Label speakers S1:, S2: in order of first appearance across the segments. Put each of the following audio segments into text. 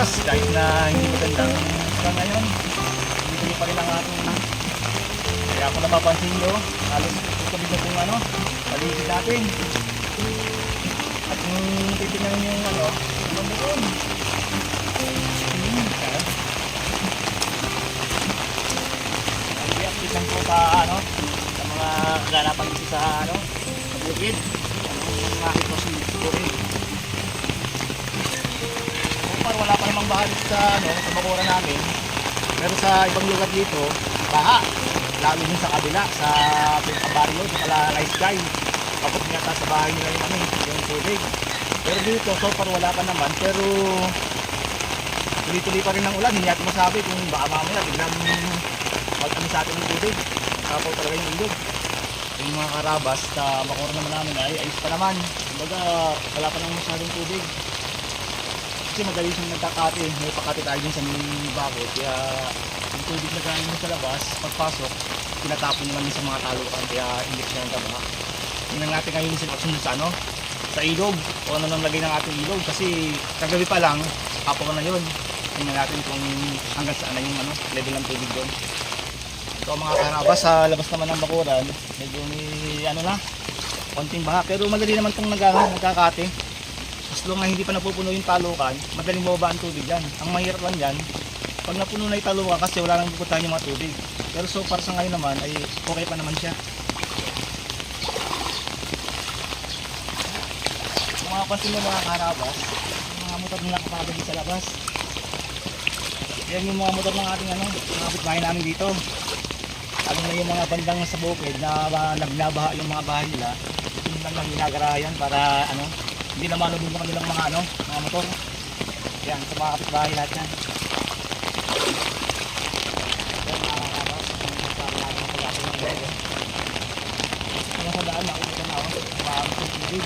S1: karabas, kahit na hindi magandang sa ngayon, hindi pa rin ang ating kaya kung napapansin nyo, halos tutuloy na kung ano, paligid natin. At kung titignan yung ano, ano mo reactive lang po sa ano, sa mga dito sa ano, sa bukid. Ano, mga dito sa bukid. Baha sa ano, sa bakura namin. Pero sa ibang lugar dito, baha. Lalo din sa kabila, sa pinakabaryo, sa kala rice guy. Kapag niyata sa bahay nila yung ano, yung tubig. Pero dito, so far wala pa naman. Pero tuloy-tuloy pa rin ang ulan. Hindi natin masabi kung baka mamaya biglang mag ano sa atin yung tubig. Kapaw talaga yung ilog. Yung mga karabas na makura naman namin ay ayos pa naman. Kumbaga, wala pa naman masyadong tubig. Kasi madali siyang nagkakati. May pakati tayo din sa may bakod. Kaya yung tubig na galing sa labas, pagpasok, tinatapon naman din sa mga talukan. Kaya hindi siya ng tama. Tingnan natin ngayon yung sitwasyon sa ano, sa ilog. O ano nang lagay ng ating ilog. Kasi kagabi pa lang, apo ko na yun. Tingnan natin kung hanggang saan na yung ano, level ng tubig doon. Ito mga karabas sa labas naman ng bakuran, medyo may ano na, konting baha. Pero madali naman itong nag, nagkakate. As long hindi pa napupuno yung talukan, madaling bumaba ang tubig yan. Ang mahirap lang yan, pag napuno na yung talukan kasi wala nang pupuntahan yung mga tubig. Pero so far sa ngayon naman ay okay pa naman siya. Kung makapansin mo mga karabas, yung mga motor na nakapagod sa labas. Yan yung mga motor ng ating ano, mga kapitbahay namin dito. Lalo na yung mga bandang sa bukid na nagnabaha yung mga bahay nila. Yun lang ginagarayan para ano, hindi na malubog ng kanilang mga ano, mga motor. Yan, sa mga kapitbahay lahat yan. Natin sa daan, nakikita na ako, mga tubig.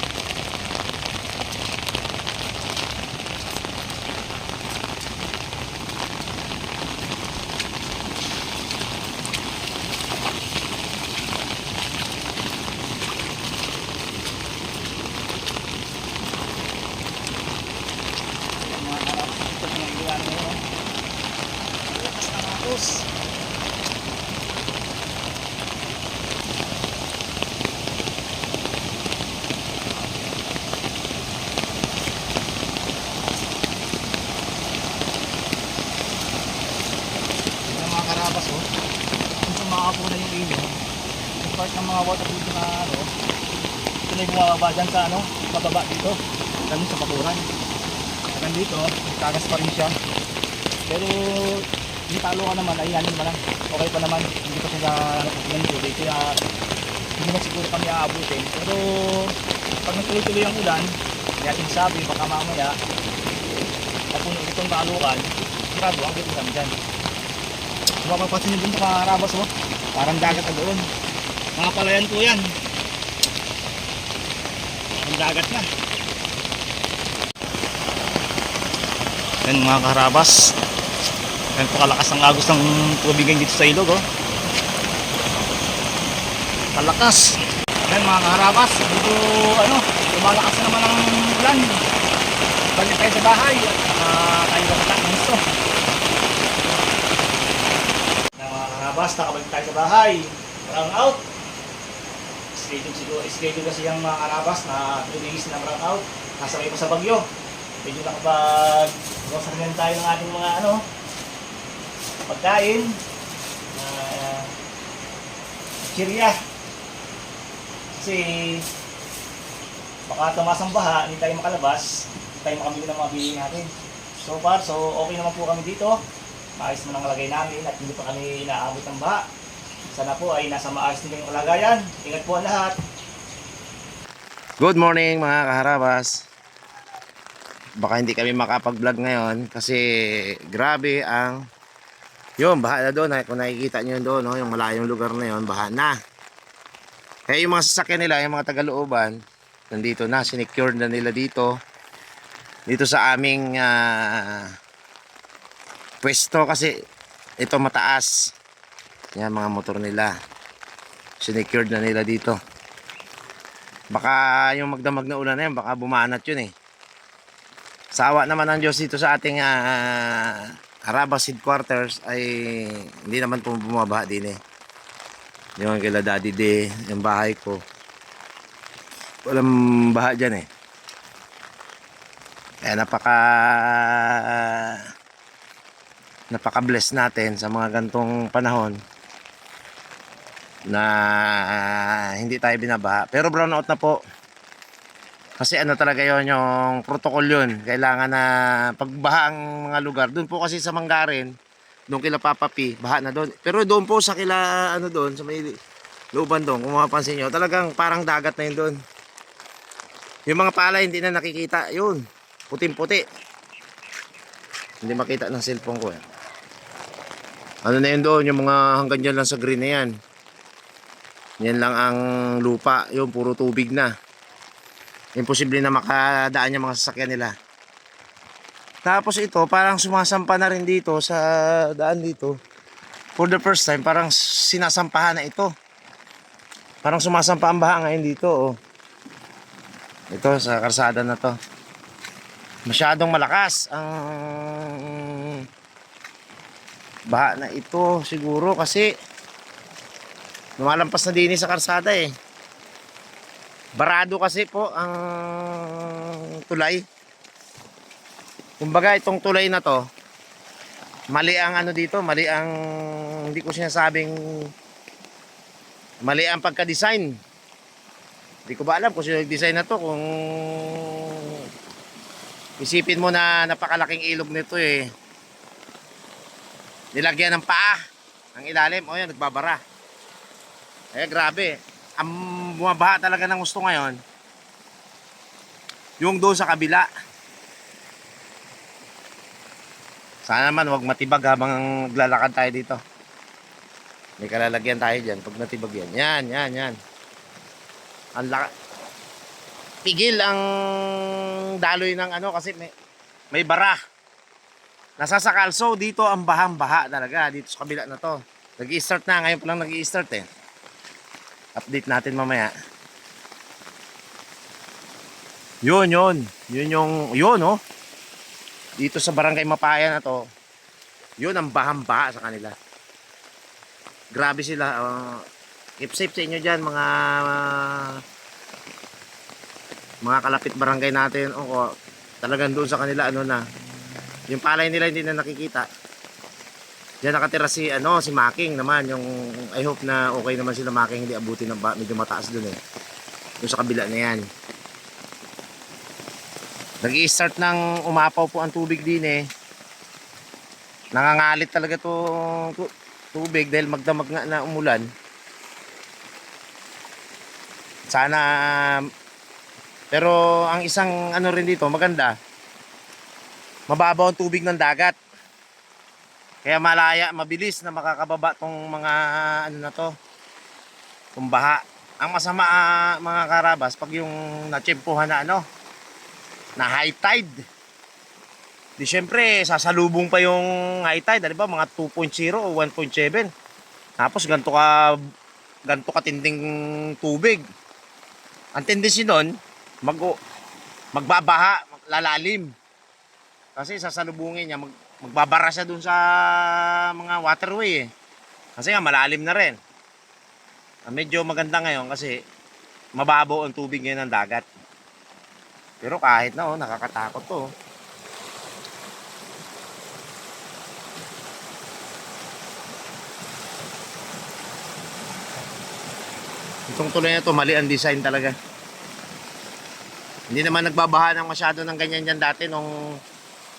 S1: Yung mga kapatid, ito yung iwan mo. Ang lakas ng atos. Karabas oh. Kung sumakapo na yung ilo, yung part ng mga water dito na ano, na yung bumababa dyan sa ano, bababa dito. Ganun sa bakuran. Hanggang dito, tagas pa rin siya. Pero yung talo ka naman, ay ano naman. Okay pa naman. Hindi pa sila ng tubig. Kaya hindi na siguro kami aabutin. Pero pag natuloy-tuloy ang ulan, kaya sabi, baka mamaya, papuno itong talukan, sigurado ang gito namin dyan. Kung mapapansin nyo dun sa karabas mo, parang dagat na doon. Mga palayan po yan. Ang dagat na. Yan mga karabas. Yan po kalakas ang agos ng tubig dito sa ilog. Oh. Kalakas. Yan mga karabas. Dito ano, lumalakas na naman ang ulan. Balik tayo sa bahay. Uh, tayo ba ng gusto. Yan mga karabas, nakabalik tayo sa bahay. Brown out. Schedule siguro, schedule kasi yung mga karabas na 2 days na brown out. Nasabay pa sa bagyo medyo nakapag grocery na tayo ng ating mga ano pagkain na uh, chirya kasi baka tumas ang baha hindi tayo makalabas hindi tayo makamili ng mga bilhin natin. So far so okay naman po kami dito. Maayos mo ang lagay namin at hindi pa kami inaabot ng baha. Sana po ay nasa maayos yung kalagayan ingat po ang lahat.
S2: Good morning mga kaharabas. Baka hindi kami makapag-vlog ngayon kasi grabe ang yun, baha na doon. Kung nakikita nyo doon, no, yung malayong lugar na yun, baha na. Kaya yung mga sasakyan nila, yung mga tagalooban, nandito na, sinecure na nila dito. Dito sa aming ah, pwesto kasi ito mataas. Yan mga motor nila. Sinecure na nila dito. Baka yung magdamag na ulan na yan, baka bumanat yun eh. Sawa naman ng Diyos dito sa ating ah, Arabas headquarters ay hindi naman po bumabaha din eh. Yung kila Daddy D, yung bahay ko. Walang baha dyan eh. Kaya napaka napaka-bless natin sa mga gantong panahon na hindi tayo binabaha. Pero brown out na po. Kasi ano talaga yon yung protocol yun. Kailangan na pagbaha ang mga lugar. Doon po kasi sa Manggarin, doon kila Papa P, baha na doon. Pero doon po sa kila ano doon, sa may looban doon, kung mapapansin nyo, talagang parang dagat na yun doon. Yung mga pala hindi na nakikita, yun. Puting-puti. Hindi makita ng cellphone ko eh. Ano na yun doon, yung mga hanggang dyan lang sa green na yan. Yan lang ang lupa, yung puro tubig na. Imposible na makadaan yung mga sasakyan nila. Tapos ito, parang sumasampa na rin dito sa daan dito. For the first time, parang sinasampahan na ito. Parang sumasampa ang baha ngayon dito, oh. Ito, sa karsada na to. Masyadong malakas ang baha na ito siguro kasi lumalampas na din sa karsada eh. Barado kasi po ang tulay. Kumbaga itong tulay na to, mali ang ano dito, mali ang hindi ko sinasabing mali ang pagka-design. Hindi ko ba alam kung sino nag-design na to kung isipin mo na napakalaking ilog nito eh. Nilagyan ng paa ang ilalim. O yan, nagbabara. Eh, grabe. Ang bumabaha talaga ng gusto ngayon, yung doon sa kabila. Sana naman wag matibag habang naglalakad tayo dito. May kalalagyan tayo dyan pag natibag yan. Yan, yan, yan. Ang laka... Pigil ang daloy ng ano kasi may, may bara. Nasa sa kalso, dito ang bahang-baha talaga. Dito sa kabila na to. Nag-i-start na. Ngayon pa lang nag-i-start eh. Update natin mamaya. Yun, yun. Yun yung, yun oh. Dito sa barangay Mapaya na to, yun ang bahang-baha sa kanila. Grabe sila. Uh, keep safe sa inyo dyan, mga mga kalapit barangay natin. O, talagang doon sa kanila, ano na, yung palay nila hindi na nakikita. Diyan nakatira si ano si Making naman yung I hope na okay naman sila Making hindi abutin ng medyo mataas doon eh. Doon sa kabila na yan. Nag-i-start ng umapaw po ang tubig din eh. Nangangalit talaga to, to tubig dahil magdamag nga na umulan. Sana pero ang isang ano rin dito maganda mababaw ang tubig ng dagat. Kaya malaya, mabilis na makakababa tong mga ano na to. Kung baha. Ang masama ah, mga karabas pag yung natsempuhan na ano na high tide. Di syempre sasalubong pa yung high tide, di ba? Mga 2.0 o 1.7. Tapos ganto ka ganto katinding tubig. Ang tendency nun, mag magbabaha, lalalim. Kasi sasalubungin niya, mag, magbabara siya dun sa mga waterway eh. Kasi nga malalim na rin. Ah, Medyo maganda ngayon kasi mababaw ang tubig ngayon ng dagat. Pero kahit na oh, nakakatakot to. oh. Itong tuloy na to, mali ang design talaga. Hindi naman nagbabaha ng masyado ng ganyan dyan dati nung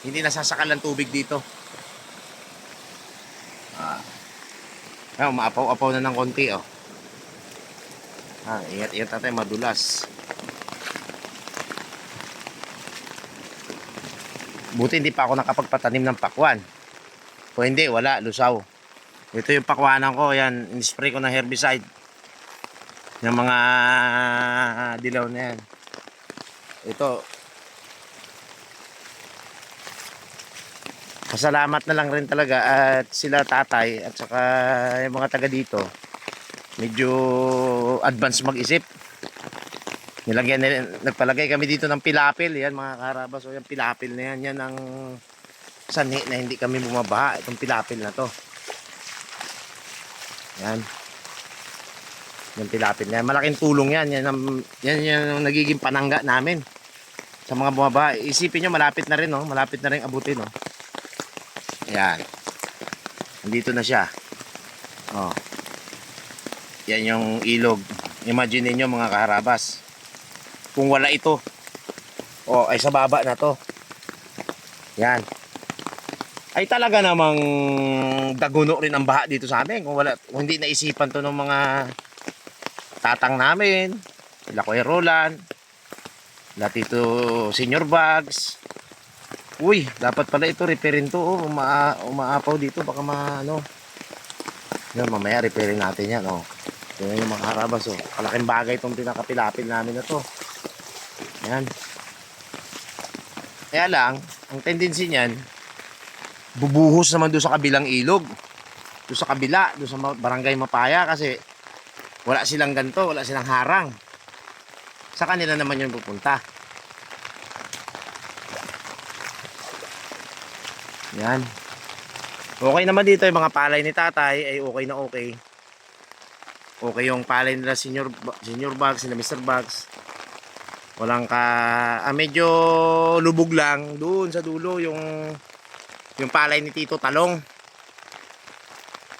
S2: hindi nasasakal ang tubig dito. Ah. Ah, umaapaw-apaw na ng konti, oh. Ah, ingat-ingat natin, madulas. Buti hindi pa ako nakapagpatanim ng pakwan. Kung hindi, wala, lusaw. Ito yung pakwanan ko, yan, in-spray ko ng herbicide. Yung mga dilaw na yan. Ito, pasalamat na lang rin talaga at sila tatay at saka yung mga taga dito medyo advance mag-isip Nilagyan nila, nagpalagay kami dito ng pilapil. Yan mga karabas. O yan pilapil na yan. Yan ang sanhi na hindi kami bumabaha. Itong pilapil na to. Yan. Yung pilapil na yan. Malaking tulong yan. Yan, ang, yan, yan nagiging panangga namin. Sa mga bumabaha. Isipin nyo malapit na rin. No? Malapit na rin abutin. No? Yan. Nandito na siya. Oh. Yan yung ilog. Imagine niyo mga kaharabas. Kung wala ito. O ay sa baba na to. Yan. Ay talaga namang daguno rin ang baha dito sa amin. Kung wala kung hindi naisipan to ng mga tatang namin. Sila Kuya Roland. Sila Tito Senior Bags. Uy, dapat pala ito repairin to. Oh, uma umaapaw dito baka maano. Yan, mamaya repairin natin yan, oh. Yan yung mga harabas, oh. Kalaking bagay itong pinakapilapil namin na to. Yan. Kaya lang, ang tendency niyan, bubuhos naman doon sa kabilang ilog. Doon sa kabila, doon sa barangay Mapaya kasi wala silang ganto, wala silang harang. Sa kanila naman yun pupunta. Yan. Okay naman dito yung mga palay ni tatay ay okay na okay. Okay yung palay nila senior, senior bags, sila Mr. Bags. Walang ka... Ah, medyo lubog lang. Doon sa dulo yung... Yung palay ni Tito Talong.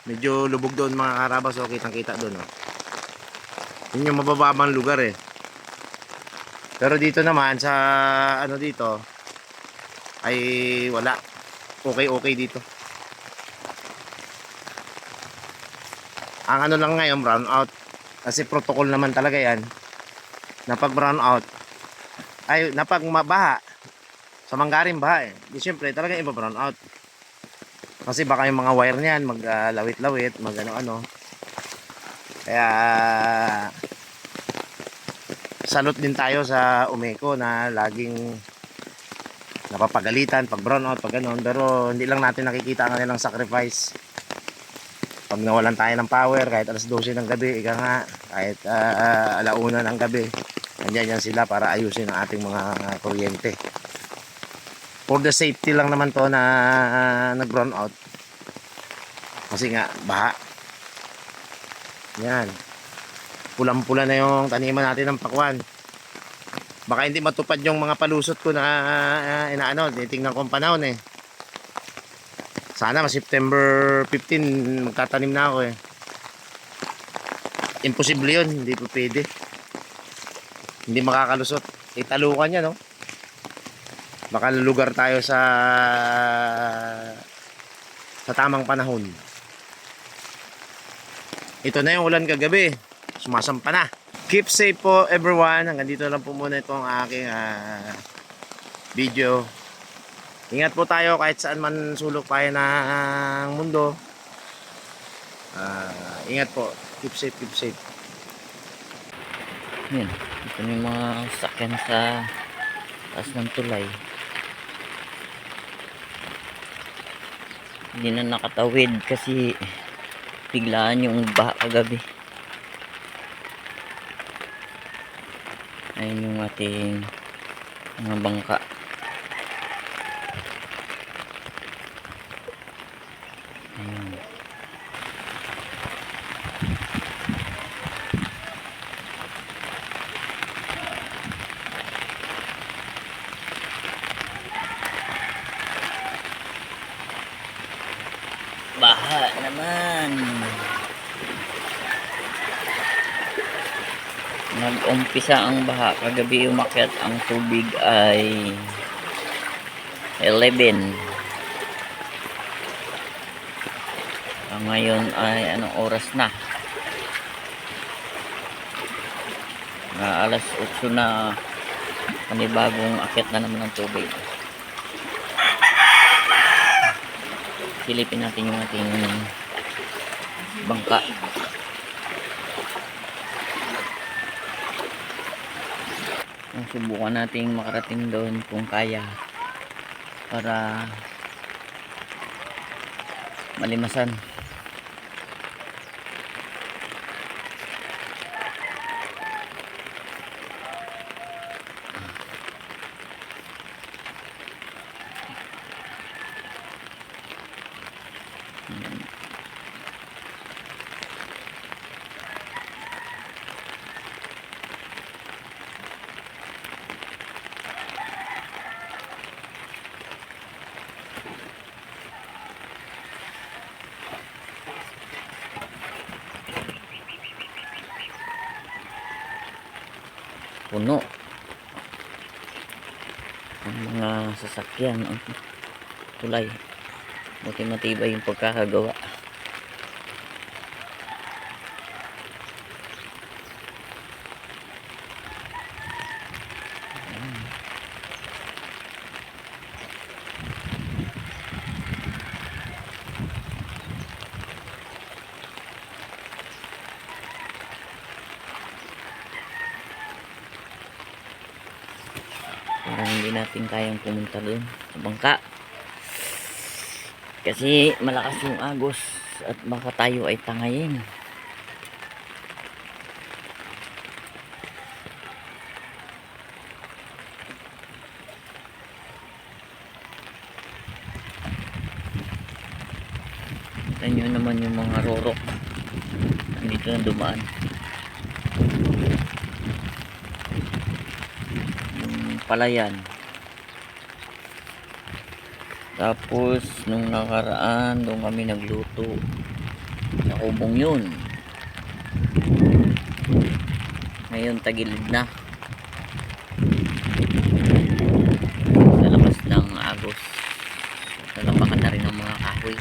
S2: Medyo lubog doon mga karabas. O, kitang kita doon. Oh. Yun yung mabababang lugar eh. Pero dito naman sa ano dito ay wala. Okay okay dito. Ang ano lang ngayon brown out. Kasi protocol naman talaga yan. Na pag brown out ay napag mabaha sa manggaring baha eh. Di syempre talaga iba brown out. Kasi baka yung mga wire niyan mag ah, lawit-lawit mag ano ano kaya salute din tayo sa Umeco na laging napapagalitan pag brown out pag ganun pero hindi lang natin nakikita ang kanilang sacrifice pag nawalan tayo ng power kahit alas 12 ng gabi ika nga kahit uh, alauna ng gabi Nandiyan yan sila para ayusin ang ating mga kuryente. For the safety lang naman to na uh, nag-run out. Kasi nga, baha. Yan. Pulang-pula na yung taniman natin ng pakwan. Baka hindi matupad yung mga palusot ko na uh, inaano, titingnan ko ang panahon eh. Sana mas September 15 magtatanim na ako eh. Imposible yun, hindi po pwede. Hindi makakalusot. Italukan niya no? Baka lugar tayo sa sa tamang panahon. Ito na yung ulan kagabi. Sumasampa na keep safe po everyone hanggang dito lang po muna itong aking ah, video ingat po tayo kahit saan man sulok tayo ng mundo Ah, ingat po keep safe keep safe
S3: Yan. Ito yung mga sakyan sa taas ng tulay. Hindi na nakatawid kasi biglaan yung baha kagabi. Ayun yung ating mga bangka. Ayun. Baha naman. Nag-umpisa ang baha. Kagabi umakyat ang tubig ay 11. Ah, ngayon ay anong oras na? Na alas 8 na panibagong akyat na naman ang tubig. silipin natin yung ating bangka subukan nating makarating doon kung kaya para malimasan ang mga sasakyan. Tulay. Buti matibay yung pagkakagawa parang hindi natin kayang pumunta doon sa bangka kasi malakas yung agos at baka tayo ay tangayin. Kita nyo naman yung mga rorok. Dito na dumaan. Yung palayan tapos nung nakaraan doon kami nagluto. Sa kubong yun. Ngayon tagilid na. Sa labas ng agos. Nalapakan na rin ng mga kahoy.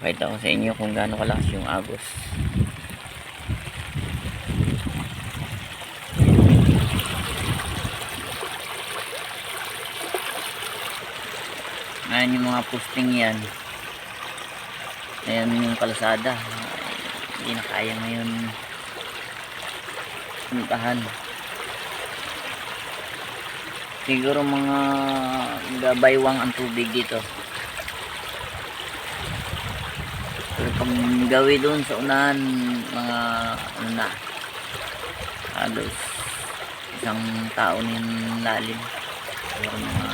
S3: Pakita ko sa inyo kung gaano kalakas yung agos. Ayan yung mga posting yan. Ayan yung kalsada. Hindi na kaya ngayon puntahan. Siguro mga gabaywang ang tubig dito. Pero pag gawi doon sa unahan, mga ano na, halos isang tao nin lalim. Pero mga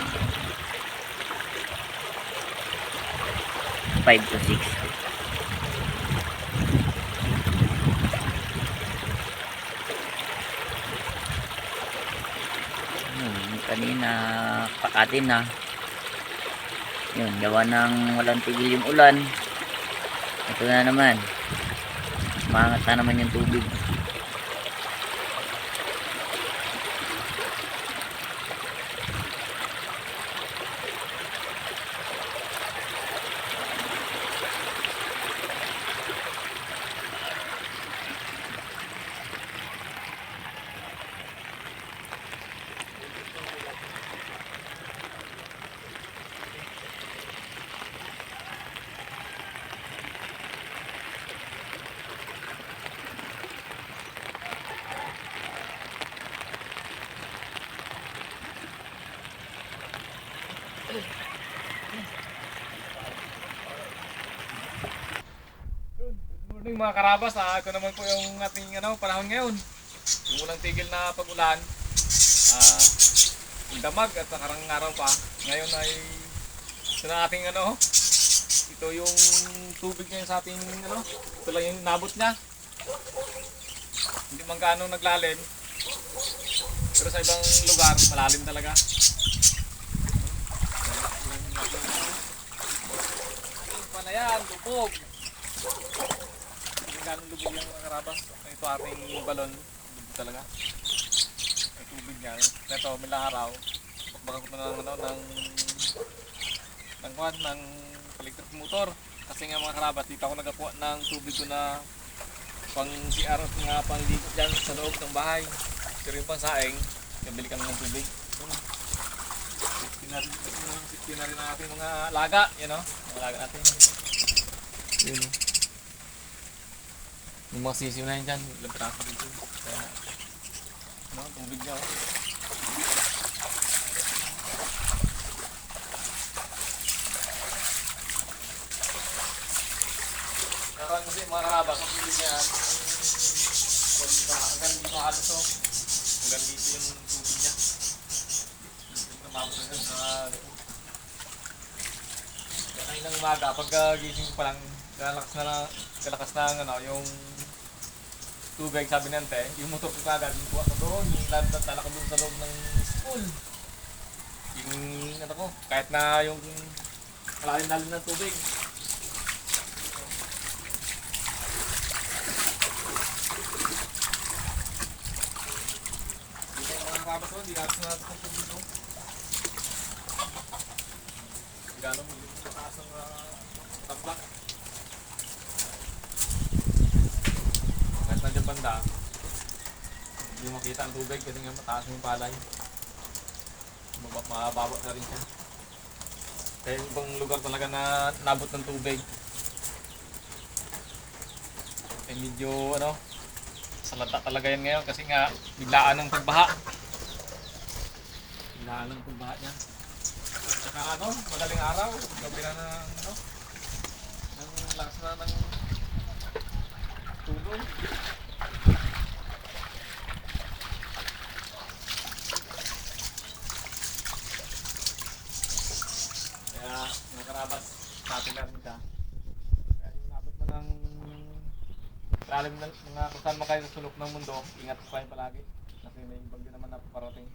S3: 5 to 6. Hmm, kanina pakatin na. Yun, gawa ng walang tigil yung ulan. Ito na naman. Maangat na naman yung tubig.
S4: Mga karabas. Ah, ito naman po yung ating ano, panahon ngayon. Yung unang tigil na pag-ulan. Ah, damag at nakarang araw pa. Ngayon ay ito na ating ano. Ito yung tubig ngayon sa ating ano. Ito lang yung nabot niya. Hindi man gaano naglalim. Pero sa ibang lugar, malalim talaga. Panayan, lubog. Ganun lubog yung karabas. Ito ating balon. Lubog talaga. May tubig niya. Ito, may araw. Baka ko na ng, ano, ng ng kwan, ng electric motor. Kasi nga mga karabas, dito ako nagapuan ng tubig ko na pang CR at nga panligo dyan sa loob ng bahay. Pero yung pansaing, nabili kami ng tubig. Safety na rin, safety na rin ang ating mga alaga, you know? Mga alaga natin. Yun. oh. Yung mga sisiw na yun dyan, labas ako dito. Kaya, ano, tubig niya. Oh. Karoon kasi mga karabas, ang tubig niya, hanggang dito halos oh. Hanggang dito yung tubig niya. Namabot na sa kaya kaninang umaga, pag gising pa lang, kalakas na kalakas na ano, yung tubig, sabi nante, yung motor ko kagad, yung kuha ko doon, yung lalat tala ko doon sa loob ng school. Yung, ano ko, kahit na yung malalim-lalim ng tubig. Dito yung mga nakabas doon, di natin natin kung tubig doon. Gano'n mo, dito sa taas ng uh. Banda, hindi makita ang tubig kasi nga mataas yung palay. Mababa, mababa na rin siya. Kaya yung ibang lugar talaga na nabot ng tubig. Eh medyo ano, salata talaga yan ngayon kasi nga biglaan ng pagbaha. Biglaan ng pagbaha niya. Saka ano, madaling araw, gabi na ng ano, ng lakas na ng tulong. Kaya mga karabas, natin natin ka. Kaya yung nabot mo ng lalim ng mga kung saan kayo sa sulok ng mundo, ingat po kayo palagi. Kasi may bagyo naman na parating.